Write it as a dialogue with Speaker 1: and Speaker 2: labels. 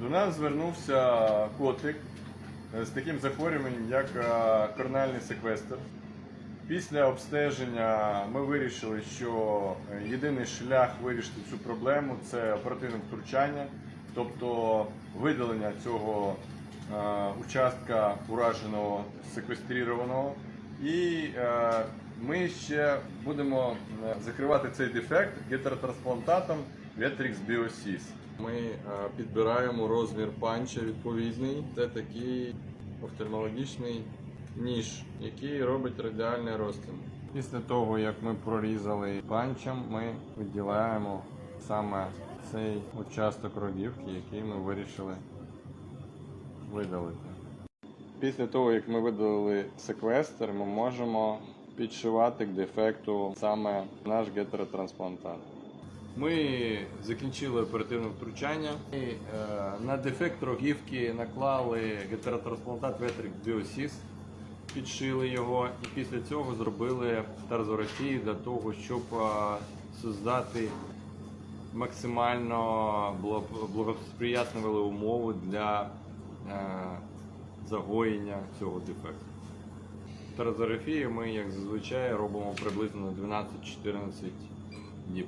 Speaker 1: До нас звернувся котик з таким захворюванням, як е, корональний секвестр. Після обстеження ми вирішили, що єдиний шлях вирішити цю проблему це оперативне втручання, тобто видалення цього е, участка ураженого секвестрірованого. І е, ми ще будемо закривати цей дефект гетеротрансплантатом Vetrix Biosis. Ми е, підбираємо розмір панча відповідний. Це такий офтальмологічний ніж, який робить радіальний розтин. Після того, як ми прорізали панчем, ми виділяємо саме цей участок рогівки, який ми вирішили видалити. Після того, як ми видалили секвестр, ми можемо підшивати к дефекту саме наш гетеротрансплантат. Ми закінчили оперативне втручання. І, е, на дефект рогівки наклали гетеротрансплантат Vetrix Biosis, підшили його і після цього зробили тарзорефію для того, щоб е, создати максимально благо- благосприятливі умови для е, загоєння цього дефекту. Тарзорефію ми, як зазвичай, робимо приблизно 12-14 діб.